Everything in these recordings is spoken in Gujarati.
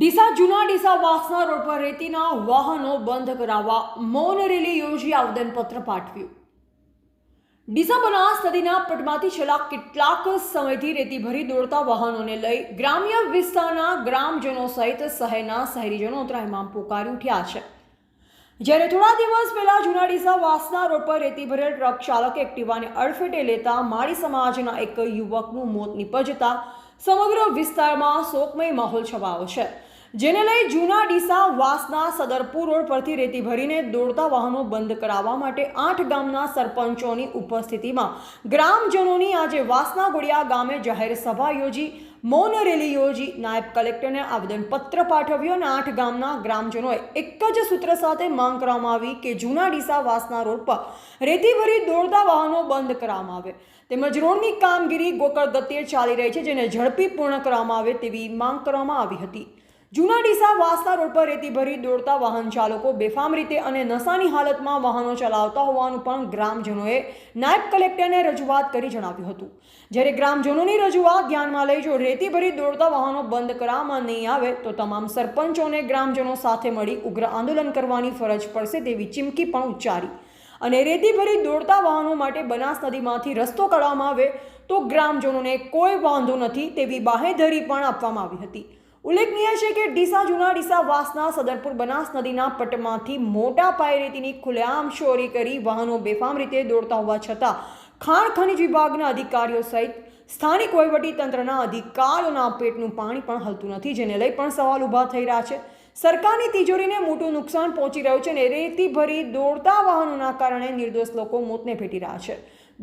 ડીસા જૂના ડીસા વાસના રોડ પર રેતીના વાહનો બંધ કરાવવા મૌન રેલી યોજી આવેદનપત્ર પાઠવ્યું. ડીસા બનાસ નદીના પટમાંથી છેલ્લા કેટલાક સમયથી રેતી ભરી દોડતા વાહનોને લઈ ગ્રામ્ય વિસ્તારના ગ્રામજનો સહિત શહેરના શહેરીજનો ત્રાહિમામ પોકારી ઉઠ્યા છે. જ્યારે થોડા દિવસ પહેલા જૂના ડીસા વાસના રોડ પર રેતી ભરેલ ટ્રક ચાલકે એક્ટિવાને અડફેટે લેતા માળી સમાજના એક યુવકનું મોત નીપજતા સમગ્ર વિસ્તારમાં શોકમય માહોલ છવાયો છે. જેને લઈ જૂના ડીસા વાસના સદરપુર રોડ પરથી રેતી ભરીને દોડતા વાહનો બંધ કરાવવા માટે આઠ ગામના સરપંચોની ઉપસ્થિતિમાં ગ્રામજનોની આજે વાસના ગોળિયા ગામે જાહેર સભા યોજી, મૌન રેલી યોજી, નાયબ કલેક્ટરને આવેદનપત્ર પાઠવ્યું અને આઠ ગામના ગ્રામજનોએ એક જ સૂત્ર સાથે માંગ કરવામાં આવી કે જૂના ડીસા વાસના રોડ પર રેતી ભરી દોડતા વાહનો બંધ કરવામાં આવે. તેમજ રોડની કામગીરી ગોકળ ચાલી રહી છે, જેને ઝડપી પૂર્ણ કરવામાં આવે તેવી માંગ કરવામાં આવી હતી. જૂના ડીસા વાસના રોડ પર રેતી ભરી દોડતા વાહન ચાલકો બેફામ રીતે અને નશાની હાલતમાં વાહનો ચલાવતા હોવાનું પણ ગ્રામજનોએ નાયબ કલેક્ટરને રજૂઆત કરી જણાવ્યું હતું. જ્યારે ગ્રામજનોની રજૂઆત ધ્યાનમાં લઈ જો રેતી ભરી દોડતા વાહનો બંધ કરવામાં નહીં આવે, તો તમામ સરપંચોને ગ્રામજનો સાથે મળી ઉગ્ર આંદોલન કરવાની ફરજ પડશે તેવી ચીમકી પણ ઉચ્ચારી. અને રેતી ભરી દોડતા વાહનો માટે બનાસ નદીમાંથી રસ્તો કાઢવામાં આવે, તો ગ્રામજનોને કોઈ વાંધો નથી તેવી બાહેધરી પણ આપવામાં આવી હતી. ઉલ્લેખનીય છે કે ડીસા જૂના ડીસા વાસના સદરપુર બનાસ નદીના પટમાંથી મોટા પાયે રેતીની ખુલ્લેઆમ ચોરી કરી વાહનો બેફામ રીતે દોડતા હોવા છતાં ખાણ ખનિજ વિભાગના અધિકારીઓ સહિત સ્થાનિક તંત્રના અધિકારીઓના પેટનું પાણી પણ હલતું નથી, જેને લઈ પણ સવાલ ઊભા થઈ રહ્યા છે. સરકારની તિજોરીને મોટું નુકસાન પહોંચી રહ્યું છે અને રેતી ભરી દોડતા વાહનોના કારણે નિર્દોષ લોકો મોતને ભેટી રહ્યા છે.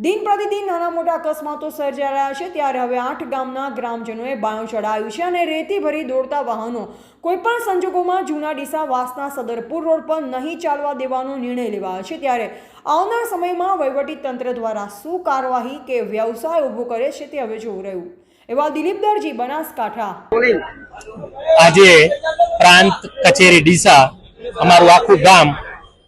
દિન પ્રતિદિન નાના મોટા અકસ્માતો સર્જાઈ રહ્યા છે, ત્યારે હવે આઠ ગામના ગ્રામજનોએ બાયો ચડાવ્યું છે અને રેતી ભરી દોડતા વાહનો કોઈપણ સંજોગોમાં જૂના ડીસા વાસના સદરપુર રોડ પર નહીં ચાલવા દેવાનો નિર્ણય લેવાયો છે, ત્યારે આવનાર સમયમાં વહીવટી તંત્ર દ્વારા શું કાર્યવાહી કે વ્યવસાય ઊભો કરે છે તે હવે જોવું રહ્યું. એવા દિલીપ દરજી બનાસકાંઠા આજે પ્રાંત કચેરી ડીસા, અમારું આખું ગામ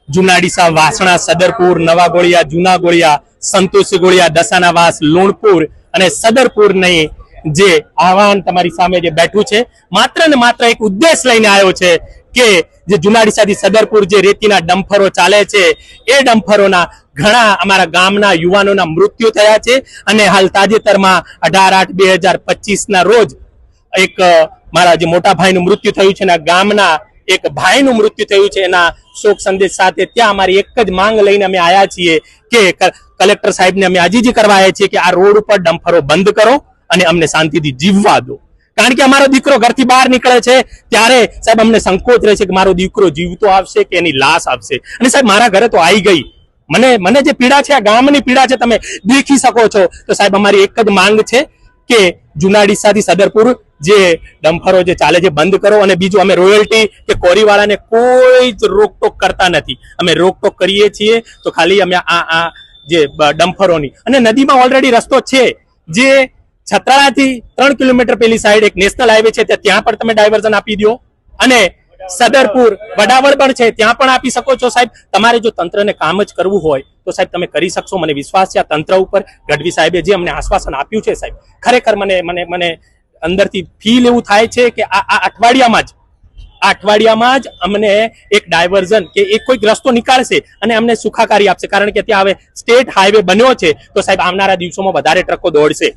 જૂના ડીસા વાસણા સદરપુર, નવા ગોળિયા, જૂના ગોળિયા સંતોષ ગોળિયા, દસાનાવાસ, લુણપુર અને સદરપુર નહીં, જે આહવાન તમારી સામે જે બેઠું છે. માત્ર ને માત્ર એક ઉદ્દેશ લઈને આવ્યો છે કે જે જુનાડીસાથી સદરપુર જે રેતીના ડમ્ફરો ચાલે છે, એ ડમ્ફરોના ઘણા અમારા ગામના યુવાનોના મૃત્યુ થયા છે અને હાલ તાજેતરમાં અઢાર આઠ બે હજાર ના રોજ એક મારા જે મોટા ભાઈનું મૃત્યુ થયું છે એના ગામના એક ભાઈનું મૃત્યુ થયું છે એના શોક સંદેશ સાથે ત્યાં અમારી એક જ માંગ લઈને અમે આવ્યા છીએ કે કલેક્ટર સાહેબને અમે આજીજી કરવા આવ્યા છીએ કે આ રોડ ઉપર ડમ્ફરો બંધ કરો અને અમને શાંતિથી જીવવા દો. કારણ કે અમારો દીકરો ઘરથી બહાર નીકળે છે, ત્યારે સાહેબ અમને સંકોચ રહે છે કે મારો દીકરો જીવતો આવશે કે એની લાશ આવશે. અને સાહેબ મારા ઘરે તો આવી ગઈ. મને મને જે પીડા છે, આ ગામની પીડા છે, તમે દેખી શકો છો. તો સાહેબ અમારી એક જ માંગ છે કે જૂના ડીસાથી સદરપુર જે ડમ્ફરો જે ચાલે છે, બંધ કરો. અને બીજું, અમે રોયલ્ટી કે કોરીવાળાને કોઈ જ રોકટોક કરતા નથી. અમે રોકટોક કરીએ છીએ તો ખાલી અમે આ આ જે ડમ્ફરોની. અને નદીમાં ઓલરેડી રસ્તો છે જે છત્રાળાથી ત્રણ કિલોમીટર પેલી સાઈડ એક નેશનલ હાઈવે છે, ત્યાં પણ તમે ડાયવર્ઝન આપી દો અને સદરપુર, વડાવળ પણ છે, ત્યાં પણ આપી શકો છો સાહેબ. તમારે જો તંત્રને કામ જ કરવું હોય, તો સાહેબ તમે કરી શકશો. મને વિશ્વાસ છે આ તંત્ર ઉપર. ગઢવી સાહેબે જે અમને આશ્વાસન આપ્યું છે સાહેબ, ખરેખર મને મને મને અંદરથી ફીલ એવું થાય છે કે આ આ અઠવાડિયામાં જ, આ અઠવાડિયામાં જ અમને એક ડાયવર્ઝન કે એક કોઈક રસ્તો નીકાળશે અને અમને સુખાકારી આપશે. કારણ કે ત્યાં હવે સ્ટેટ હાઈવે બન્યો છે, તો સાહેબ આવનારા દિવસોમાં વધારે ટ્રકો દોડશે.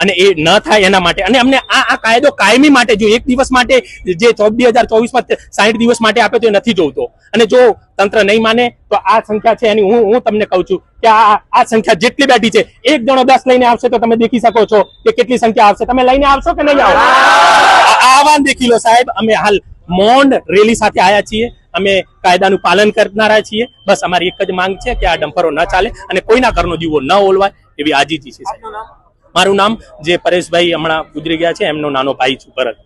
અને એ ન થાય એના માટે. અને અમને આ આ કાયદો કાયમી માટે જો એક દિવસ માટે જે બે હજાર ચોવીસમાં સાહીઠ દિવસ માટે આપે તો એ નથી જોતો અને જો તંત્ર નહીં માને, તો આ સંખ્યા છે એની હું હું તમને કહું છું કે આ આ સંખ્યા જેટલી બેઠી છે, એક જણો દસ લઈને આવશે તો તમે દેખી શકો છો કે કેટલી સંખ્યા આવશે. તમે લઈને આવશો કે નહીં આવો આવા દેખી લો સાહેબ, અમે હાલ મોન્ડ રેલી સાથે આવ્યા છીએ. અમે કાયદાનું પાલન કરનારા છીએ. બસ અમારી એક જ માંગ છે કે આ ડમ્પરો ન ચાલે અને કોઈના ઘરનો જીવો ન ઓલવાય એવી આજીજી છે સાહેબ. મારું નામ જે પરેશભાઈ હમણાં ગુજરી ગયા છે, એમનો નાનો ભાઈ છું ભરત.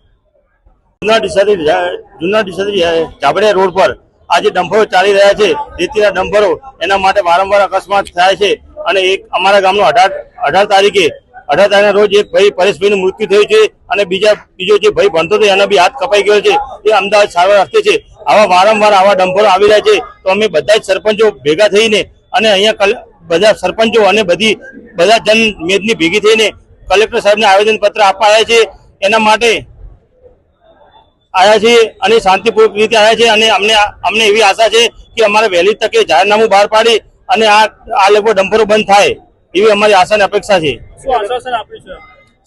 જૂના ડીસાથી જૂના જાબડિયા રોડ પર આજે ડંભરો ચાલી રહ્યા છે, રેતીના ડંભરો એના માટે વારંવાર અકસ્માત થાય છે અને એક અમારા ગામનો અઢાર અઢાર તારીખે, અઢાર તારીખના રોજ એક ભાઈ પરેશભાઈનું મૃત્યુ થયું છે અને બીજા, બીજો જે ભાઈ ભણતો હતો, એનો બી હાથ કપાઈ ગયો છે. એ અમદાવાદ સારવાર રસ્તે છે. આવા વારંવાર આવા ડંભરો આવી રહ્યા છે. તો અમે બધા જ સરપંચો ભેગા થઈને અને અહીંયા બધા સરપંચો અને બધી બધા જન મેદની ભેગી થઈને કલેક્ટર સાહેબને આવેદન પત્ર આપવા આવ્યા છે. એના માટે આવ્યા છે અને શાંતિપૂર્વક રીતે આવ્યા છે અને અમને અમને એવી આશા છે કે અમારે વહેલી તકે જાહેરનામું બહાર પાડી અને આ આ લોકો ડમ્પરો બંધ થાય એવી અમારી આશા અને અપેક્ષા છે.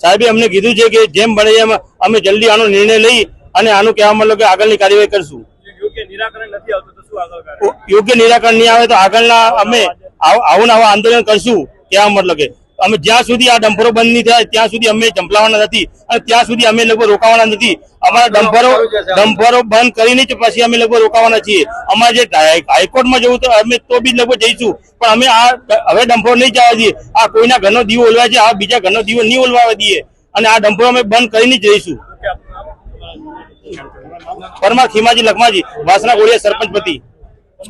સાહેબે અમને કીધું છે કે જેમ બને એમ અમે જલ્દી આનો નિર્ણય લઈ અને આનું કહેવા મતલબ કે આગળની કાર્યવાહી કરશું. યોગ્ય નિરાકરણ નથી આવતું તો શું આગળ યોગ્ય નિરાકરણ નહીં આવે તો આગળના અમે આવ- આવું આંદોલન કરશું કહેવા મતલબ કે. અમે જ્યાં સુધી આ ડમ્પરો બંધ નહીં થાય ત્યાં સુધી અમે ચંપલાવાના નથી અને ત્યાં સુધી અમે લોકો રોકાવાના નથી. અમારા ડમ્પરો ડમ્પરો બંધ કરીને જ પછી અમે લોકો રોકાવાના છીએ. અમારે જે હાઈકોર્ટમાં જવું તો અમે તો બી લોકો જઈશું પણ અમે આ હવે ડમ્પરો નહીં જવા દઈએ. આ કોઈના ઘરનો દીવો ઓલવા છે આ બીજા ઘરનો દીવો નહીં ઓલવા દઈએ. અને આ ડમ્પરો અમે બંધ કરીને જ પરમા પરમાર ખીમાજી લખમાજી વાસણા ગોળિયા સરપંચ પતિ.